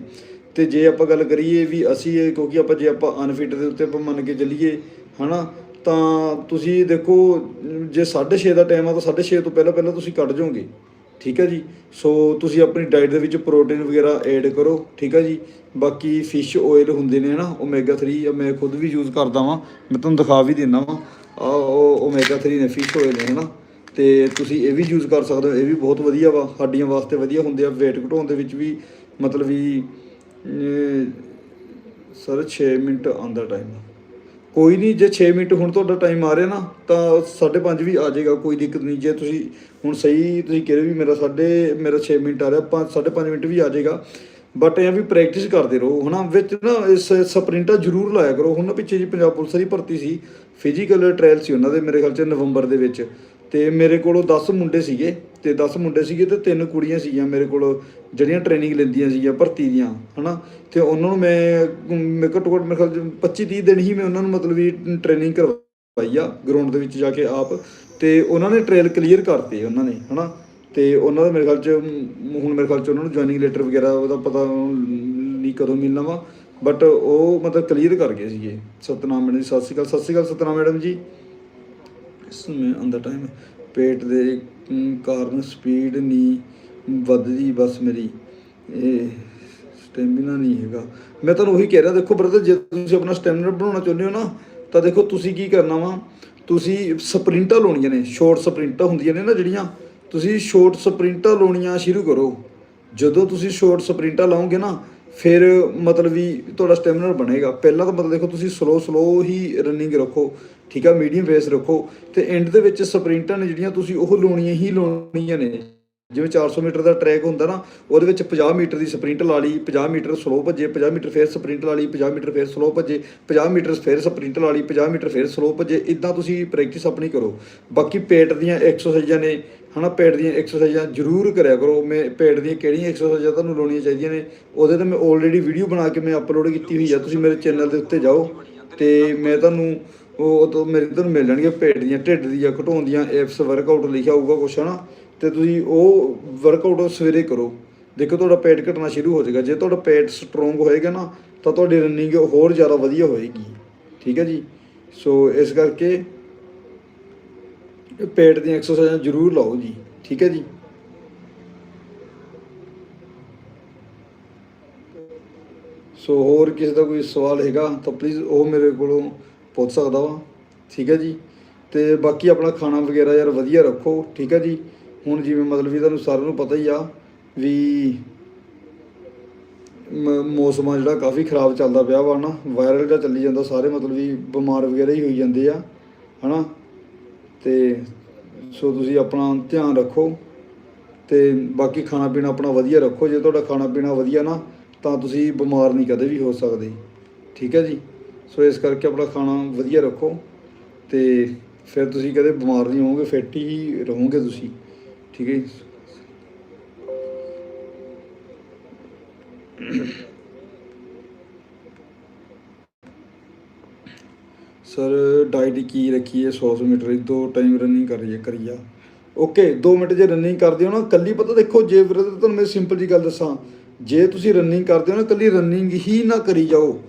ਤੇ ਜੇ ਆਪਾਂ ਗੱਲ ਕਰੀਏ ਵੀ ਅਸੀਂ ਇਹ ਕਿਉਂਕਿ ਆਪਾਂ ਜੇ ਆਪਾਂ ਅਨਫਿਟ ਦੇ ਉੱਤੇ ਆਪਾਂ ਮੰਨ ਕੇ ਚੱਲੀਏ, ਹਨਾ, ਤਾਂ ਤੁਸੀਂ ਦੇਖੋ, ਜੇ 6:30 ਦਾ ਟਾਈਮ ਆ ਤਾਂ 6:30 ਤੋਂ ਪਹਿਲਾਂ ਪਹਿਲਾਂ ਤੁਸੀਂ ਕੱਢ ਜਾਓਗੇ, ਠੀਕ ਹੈ ਜੀ? ਸੋ ਤੁਸੀਂ ਆਪਣੀ ਡਾਈਟ ਦੇ ਵਿੱਚ ਪ੍ਰੋਟੀਨ ਵਗੈਰਾ ਐਡ ਕਰੋ, ਠੀਕ ਹੈ ਜੀ? ਬਾਕੀ ਫਿਸ਼ ਆਇਲ ਹੁੰਦੇ ਨੇ, ਹਨਾ ਓਮੇਗਾ 3 ਆ ਮੈਂ ਖੁਦ ਵੀ ਯੂਜ਼ ਕਰਦਾ ਵਾਂ, ਮੈਂ ਤੁਹਾਨੂੰ ਦਿਖਾ ਵੀ ਦਿੰਦਾ ਵਾਂ ਆ ਉਹ ਓਮੇਗਾ 3 ਨੇ ਫਿਸ਼ ਆਇਲ ਨੇ, ਹਨਾ, ਤੇ ਤੁਸੀਂ ਇਹ ਵੀ ਯੂਜ਼ ਕਰ ਸਕਦੇ ਹੋ, ਇਹ ਵੀ ਬਹੁਤ ਵਧੀਆ ਵਾ, ਹੱਡੀਆਂ ਵਾਸਤੇ ਵਧੀਆ ਹੁੰਦੇ ਆ, weight ਘਟਾਉਣ ਦੇ ਵਿੱਚ ਵੀ ਮਤਲਬ ਵੀ ਸਰ 6 ਮਿੰਟ ਆਉਂਦਾ ਟਾਈਮ ਕੋਈ ਨਹੀਂ ਜੇ 6 ਮਿੰਟ ਹੁਣ ਤੁਹਾਡਾ ਟਾਈਮ ਆ ਰਿਹਾ ਨਾ, ਤਾਂ 5:30 ਵੀ ਆ ਜਾਏਗਾ, ਕੋਈ ਦਿੱਕਤ ਨਹੀਂ ਜੇ ਤੁਸੀਂ ਹੁਣ ਸਹੀ ਤੁਸੀਂ ਕਹਿ ਰਹੇ ਵੀ ਮੇਰਾ ਸਾਢੇ, ਮੇਰਾ 6 ਮਿੰਟ ਆ ਰਿਹਾ 5 5.5 ਮਿੰਟ ਵੀ ਆ ਜਾਏਗਾ। ਬਟ ਇਹ ਵੀ ਪ੍ਰੈਕਟਿਸ ਕਰਦੇ ਰਹੋ, ਹਨਾ? ਵਿੱਚ ਨਾ ਇਸ ਸਪ੍ਰਿੰਟਾਂ ਜ਼ਰੂਰ ਲਾਇਆ ਕਰੋ। ਹੁਣ ਨਾ ਪਿੱਛੇ ਜੀ ਪੰਜਾਬ ਪੁਲਿਸ ਦੀ ਭਰਤੀ ਸੀ ਫਿਜ਼ੀਕਲ ਟ੍ਰਾਇਲ ਸੀ ਉਹਨਾਂ ਦੇ, ਮੇਰੇ ਖਿਆਲ ਚ ਨਵੰਬਰ ਦੇ ਵਿੱਚ। ਤੇ ਮੇਰੇ ਕੋਲੋਂ 10 ਮੁੰਡੇ ਸੀਗੇ, ਤੇ 10 ਮੁੰਡੇ ਸੀਗੇ ਤੇ ਤਿੰਨ ਕੁੜੀਆਂ ਸੀਗੀਆਂ ਮੇਰੇ ਕੋਲ, ਜਿਹੜੀਆਂ ਟ੍ਰੇਨਿੰਗ ਲੈਂਦੀਆਂ ਸੀਗੀਆਂ ਭਰਤੀ ਦੀਆਂ, ਹਨਾ? ਤੇ ਉਹਨਾਂ ਨੂੰ ਮੈਂ ਮੈਂ ਘੱਟੋ ਘੱਟ ਮੇਰੇ ਖਿਆਲ 'ਚ 25 30 ਦਿਨ ਹੀ ਮੈਂ ਉਹਨਾਂ ਨੂੰ ਮਤਲਬ ਵੀ ਟ੍ਰੇਨਿੰਗ ਕਰਵਾਈ ਆ ਗਰਾਊਂਡ ਦੇ ਵਿੱਚ ਜਾ ਕੇ ਆਪ, ਤੇ ਉਹਨਾਂ ਨੇ ਟ੍ਰੇਲ ਕਲੀਅਰ ਕਰਤੇ ਉਹਨਾਂ ਨੇ, ਹਨਾ? ਤੇ ਉਹਨਾਂ ਦਾ ਮੇਰੇ ਖਿਆਲ 'ਚ, ਹੁਣ ਮੇਰੇ ਖਿਆਲ 'ਚ ਉਹਨਾਂ ਨੂੰ ਜੁਆਇਨਿੰਗ ਲੈਟਰ ਵਗੈਰਾ ਉਹਦਾ ਪਤਾ ਨਹੀਂ ਕਦੋਂ ਮਿਲਣਾ ਵਾ ਬਟ ਉਹ ਮਤਲਬ ਕਲੀਅਰ ਕਰ ਗਏ ਸੀਗੇ। ਸਤਨਾਮ ਮੈਡਮ ਜੀ, ਸਤਿ ਸ਼੍ਰੀ ਅਕਾਲ, ਸਤਿ ਸ਼੍ਰੀ ਅਕਾਲ ਸਤਨਾਮ ਮੈਡਮ ਜੀ। ਸਮੇਂ ਆਉਂਦਾ ਟਾਈਮ। ਪੇਟ ਦੇ ਕਾਰਨ ਸਪੀਡ ਨਹੀਂ ਵੱਧਦੀ ਬਸ ਮੇਰੀ। ਇਹ ਸਟੈਮਿਨਾ ਨਹੀਂ ਹੈਗਾ। ਮੈਂ ਤੁਹਾਨੂੰ ਉਹੀ ਕਹਿ ਰਿਹਾ, ਦੇਖੋ ਬ੍ਰਦਰ ਜੇ ਤੁਸੀਂ ਆਪਣਾ ਸਟੈਮਿਨਾ ਬਣਾਉਣਾ ਚਾਹੁੰਦੇ ਹੋ ਨਾ, ਤਾਂ ਦੇਖੋ ਤੁਸੀਂ ਕੀ ਕਰਨਾ ਵਾ? ਤੁਸੀਂ ਸਪ੍ਰਿੰਟਾਂ ਲਾਉਣੀਆਂ ਨੇ ਸ਼ਾਰਟ ਸਪ੍ਰਿੰਟਾਂ ਹੁੰਦੀਆਂ ਨੇ ਨਾ ਜਿਹੜੀਆਂ, ਤੁਸੀਂ ਸ਼ਾਰਟ ਸਪ੍ਰਿੰਟਾਂ ਲਾਉਣੀਆਂ ਸ਼ੁਰੂ ਕਰੋ। ਜਦੋਂ ਤੁਸੀਂ ਸ਼ਾਰਟ ਸਪ੍ਰਿੰਟਾਂ ਲਾਓਗੇ ਨਾ, ਫਿਰ ਮਤਲਬ ਵੀ ਤੁਹਾਡਾ ਸਟੈਮਿਨਰ ਬਣੇਗਾ। ਪਹਿਲਾਂ ਤਾਂ ਮਤਲਬ ਦੇਖੋ ਤੁਸੀਂ ਸਲੋ ਸਲੋ ਹੀ ਰਨਿੰਗ ਰੱਖੋ। ਠੀਕ ਆ ਮੀਡੀਅਮ ਫੇਸ ਰੱਖੋ। ਤੇ ਐਂਡ ਦੇ ਵਿੱਚ ਸਪ੍ਰਿੰਟਾਂ ਨੇ ਜਿਹੜੀਆਂ ਤੁਸੀਂ ਉਹ ਲਾਉਣੀਆਂ ਹੀ ਲਾਉਣੀਆਂ ਨੇ। ਜਿਵੇਂ 400 ਮੀਟਰ ਦਾ ਟਰੈਕ ਹੁੰਦਾ ਨਾ, ਉਹਦੇ ਵਿੱਚ 50 ਮੀਟਰ ਦੀ ਸਪ੍ਰਿੰਟ ਲਾ ਲਈ 50 ਮੀਟਰ ਸਲੋ ਭੱਜੇ 50 ਮੀਟਰ ਫੇਰ ਸਪ੍ਰਿੰਟ ਲਾ ਲਈ 50 ਮੀਟਰ ਫੇਰ ਸਲੋ ਭੱਜੇ 50 ਮੀਟਰ ਫੇਰ ਸਪ੍ਰਿੰਟ ਲਾ ਲਈ 50 ਮੀਟਰ ਫੇਰ ਸਲੋ ਭੱਜੇ ਇਦਾਂ ਤੁਸੀਂ ਪ੍ਰੈਕਟਿਸ ਆਪਣੀ ਕਰੋ। ਬਾਕੀ ਪੇਟ ਦੀਆਂ ਐਕਸਰਸਾਈਜ਼ਾਂ ਨੇ, ਹਨਾ, ਪੇਟ ਦੀਆਂ ਐਕਸਰਸਾਈਜ਼ਾਂ ਜ਼ਰੂਰ ਕਰਿਆ ਕਰੋ। ਮੈਂ ਪੇਟ ਦੀਆਂ ਕਿਹੜੀਆਂ ਐਕਸਰਸਾਈਜ਼ਾਂ ਤੁਹਾਨੂੰ ਲਾਉਣੀਆਂ ਚਾਹੀਦੀਆਂ ਨੇ, ਉਹਦੇ ਤੇ ਮੈਂ ਆਲਰੇਡੀ ਵੀਡੀਓ ਬਣਾ ਕੇ ਮੈਂ ਅਪਲੋਡ ਕੀਤੀ ਹੋਈ ਆ। ਤੁਸੀਂ ਮੇਰੇ ਚੈਨਲ ਦੇ ਉੱਤੇ ਜਾਓ ਤੇ ਮੈਂ ਤੁਹਾਨੂੰ ਉਹ ਤੋਂ ਮੇਰੇ ਤੁਹਾਨੂੰ ਮਿਲ ਜਾਣਗੀਆਂ ਪੇਟ ਦੀਆਂ, ਢਿੱਡ ਦੀਆਂ, ਘਟਾਉਣ ਦੀਆਂ ਐਪਸ ਵਰਕਆਊਟ ਲਿਖਿਆ ਹੋਊਗਾ ਕੁਛ, ਹਨਾ? ਤੇ ਤੁਸੀਂ ਉਹ ਵਰਕਆਊਟ ਸਵੇਰੇ ਕਰੋ। ਦੇਖੋ, ਤੁਹਾਡਾ ਪੇਟ ਘਟਣਾ ਸ਼ੁਰੂ ਹੋ ਜਾਏਗਾ। ਜੇ ਤੁਹਾਡਾ ਪੇਟ ਸਟਰੋਂਗ ਹੋਏਗਾ ਨਾ, ਤਾਂ ਤੁਹਾਡੀ ਰਨਿੰਗ ਹੋਰ ਜ਼ਿਆਦਾ ਵਧੀਆ ਹੋਏਗੀ। ਠੀਕ ਹੈ ਜੀ? ਸੋ ਇਸ ਕਰਕੇ ਪੇਟ ਦੀਆਂ ਐਕਸਰਸਾਈਜ਼ਾਂ ਜ਼ਰੂਰ ਲਾਓ ਜੀ। ਠੀਕ ਹੈ ਜੀ? ਸੋ ਹੋਰ ਕਿਸੇ ਦਾ ਕੋਈ ਸਵਾਲ ਹੈਗਾ, ਤਾਂ ਪਲੀਜ਼ ਉਹ ਮੇਰੇ ਕੋਲੋਂ ਪੁੱਛ ਸਕਦਾ ਵਾ। ਠੀਕ ਹੈ ਜੀ। ਤੇ ਬਾਕੀ ਆਪਣਾ ਖਾਣਾ ਵਗੈਰਾ ਯਾਰ ਵਧੀਆ ਰੱਖੋ। ਠੀਕ ਹੈ ਜੀ। ਹੁਣ ਜਿਵੇਂ ਮਤਲਬ ਵੀ ਤੁਹਾਨੂੰ ਸਾਰਿਆਂ ਨੂੰ ਪਤਾ ਹੀ ਆ ਵੀ ਮ- ਮੌਸਮ ਆ ਜਿਹੜਾ ਕਾਫੀ ਖਰਾਬ ਚੱਲਦਾ ਪਿਆ ਵਾ ਨਾ। ਵਾਇਰਲ ਜਿਹਾ ਚੱਲੀ ਜਾਂਦਾ, ਸਾਰੇ ਮਤਲਬ ਵੀ ਬਿਮਾਰ ਵਗੈਰਾ ਹੀ ਹੋਈ ਜਾਂਦੇ ਆ। ਹਨਾ? ਤੇ ਸੋ ਤੁਸੀਂ ਆਪਣਾ ਧਿਆਨ ਰੱਖੋ। ਤੇ ਬਾਕੀ ਖਾਣਾ ਪੀਣਾ ਆਪਣਾ ਵਧੀਆ ਰੱਖੋ। ਜੇ ਤੁਹਾਡਾ ਖਾਣਾ ਪੀਣਾ ਵਧੀਆ ਨਾ, ਤਾਂ ਤੁਸੀਂ ਬਿਮਾਰ ਨਹੀਂ ਕਦੇ ਵੀ ਹੋ ਸਕਦੇ। ਠੀਕ ਹੈ ਜੀ। ਸੋ ਇਸ ਕਰਕੇ ਆਪਣਾ ਖਾਣਾ ਵਧੀਆ ਰੱਖੋ ਤੇ ਫਿਰ ਤੁਸੀਂ ਕਦੇ ਬਿਮਾਰ ਨਹੀਂ ਹੋਵੋਗੇ ਫਿੱਟ ਹੀ ਰਹੋਗੇ ਤੁਸੀਂ, ਠੀਕ ਹੈ ਜੀ? ਸਰ ਡਾਈਟ ਕੀ ਰੱਖੀ ਹੈ? 100 ਮੀਟਰ ਦੋ ਟਾਈਮ ਰਨਿੰਗ ਕਰੀ ਕਰੀ ਆ। ਓਕੇ 2 ਮਿੰਟ ਜੇ ਰਨਿੰਗ ਕਰਦੇ ਹੋ ਨਾ ਕੱਲੀ ਪਤਾ ਦੇਖੋ, ਜੇ ਬ੍ਰਦਰ ਤੁਹਾਨੂੰ ਮੈਂ ਸਿੰਪਲ ਜੀ ਗੱਲ ਦੱਸਾਂ, ਜੇ ਤੁਸੀਂ ਰਨਿੰਗ ਕਰਦੇ ਹੋ ਨਾ ਕੱਲੀ ਰਨਿੰਗ ਹੀ ਨਾ ਕਰੀ ਜਾਓ।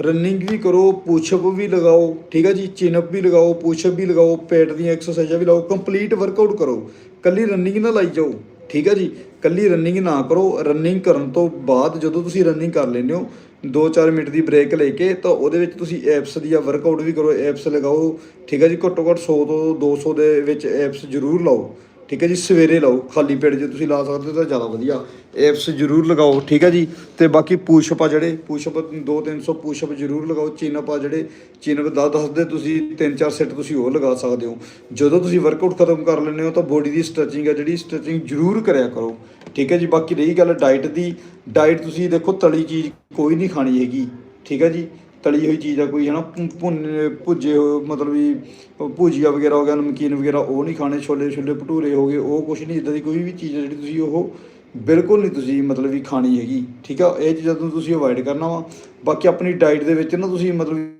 ਰਨਿੰਗ ਵੀ ਕਰੋ ਪੁਸ਼ਅਪ ਵੀ ਲਗਾਓ, ਠੀਕ ਹੈ ਜੀ? ਚਿਨਅਪ ਵੀ ਲਗਾਓ ਪੁਸ਼ਅਪ ਵੀ ਲਗਾਓ, ਪੇਟ ਦੀਆਂ ਐਕਸਰਸਾਈਜ਼ਾਂ ਵੀ ਲਾਓ ਕੰਪਲੀਟ ਵਰਕਆਊਟ ਕਰੋ। ਕੱਲੀ ਰਨਿੰਗ ਨਾ ਲਾਈ ਜਾਓ, ਠੀਕ ਹੈ ਜੀ? ਕੱਲੀ ਰਨਿੰਗ ਨਾ ਕਰੋ। ਰਨਿੰਗ ਕਰਨ ਤੋਂ ਬਾਅਦ ਜਦੋਂ ਤੁਸੀਂ ਰਨਿੰਗ ਕਰ ਲੈਂਦੇ ਹੋ 2-4 ਮਿੰਟ ਦੀ ਬ੍ਰੇਕ ਲੈ ਕੇ, ਤਾਂ ਉਹਦੇ ਵਿੱਚ ਤੁਸੀਂ ਐਪਸ ਦੀ ਵਰਕਆਊਟ ਵੀ ਕਰੋ ਐਪਸ ਲਗਾਓ, ਠੀਕ ਹੈ ਜੀ? ਘੱਟੋ ਘੱਟ 100 ਤੋਂ 200 ਦੇ ਵਿੱਚ ਐਪਸ ਜ਼ਰੂਰ ਲਾਓ, ਠੀਕ ਹੈ ਜੀ? ਸਵੇਰੇ ਲਾਓ, ਖਾਲੀ ਪੇਟ ਜੇ ਤੁਸੀਂ ਲਾ ਸਕਦੇ ਹੋ ਤਾਂ ਜ਼ਿਆਦਾ ਵਧੀਆ। ਐਪਸ ਜ਼ਰੂਰ ਲਗਾਓ, ਠੀਕ ਹੈ ਜੀ? ਤੇ ਬਾਕੀ ਪੁਸ਼ਅਪ ਆ ਜਿਹੜੇ ਪੁਸ਼ਅਪ 2-300 ਪੁਸ਼ਅਪ ਜ਼ਰੂਰ ਲਗਾਓ ਚਿਨ ਆ ਜਿਹੜੇ ਚਿਨ ਅਪ ਦਸ ਦਸ ਦੇ ਤੁਸੀਂ 3-4 ਸੈੱਟ ਤੁਸੀਂ ਉਹ ਲਗਾ ਸਕਦੇ ਹੋ। ਜਦੋਂ ਤੁਸੀਂ ਵਰਕਆਊਟ ਖਤਮ ਕਰ ਲੈਂਦੇ ਹੋ ਤਾਂ ਬੋਡੀ ਦੀ ਸਟ੍ਰੈਚਿੰਗ ਆ ਜਿਹੜੀ ਸਟ੍ਰੈਚਿੰਗ ਜ਼ਰੂਰ ਕਰਿਆ ਕਰੋ। ਠੀਕ ਹੈ ਜੀ? ਬਾਕੀ ਰਹੀ ਗੱਲ ਡਾਈਟ ਦੀ ਡਾਈਟ ਤੁਸੀਂ ਦੇਖੋ ਤਲੀ ਚੀਜ਼ ਕੋਈ ਨਹੀਂ ਖਾਣੀ ਹੈਗੀ, ਠੀਕ ਹੈ ਜੀ? ਤਲੀ ਹੋਈ ਚੀਜ਼ ਆ ਕੋਈ ਹੈ ਨਾ ਭੁ- ਭੁੰਨੇ, ਭੁੱਜੇ ਹੋਏ, ਮਤਲਬ ਵੀ ਭੁਜੀਆ ਵਗੈਰਾ ਹੋ ਗਿਆ, ਨਮਕੀਨ ਵਗੈਰਾ ਉਹ ਨਹੀਂ ਖਾਣੇ ਛੋਲੇ ਛੋਲੇ ਭਟੂਰੇ ਹੋ ਗਏ, ਉਹ ਕੁਛ ਨਹੀਂ, ਇਦਾਂ ਦੀ ਕੋਈ ਵੀ ਚੀਜ਼ ਆ ਜਿਹੜੀ ਤੁਸੀਂ ਉਹ ਬਿਲਕੁਲ ਨਹੀਂ ਤੁਸੀਂ ਮਤਲਬ ਵੀ ਖਾਣੀ ਹੈਗੀ, ਠੀਕ ਆ? ਇਹ ਚੀਜ਼ਾਂ ਤੋਂ ਤੁਸੀਂ ਅਵੋਇਡ ਕਰਨਾ ਵਾ। ਬਾਕੀ ਆਪਣੀ ਡਾਈਟ ਦੇ ਵਿੱਚ ਨਾ ਤੁਸੀਂ ਮਤਲਬ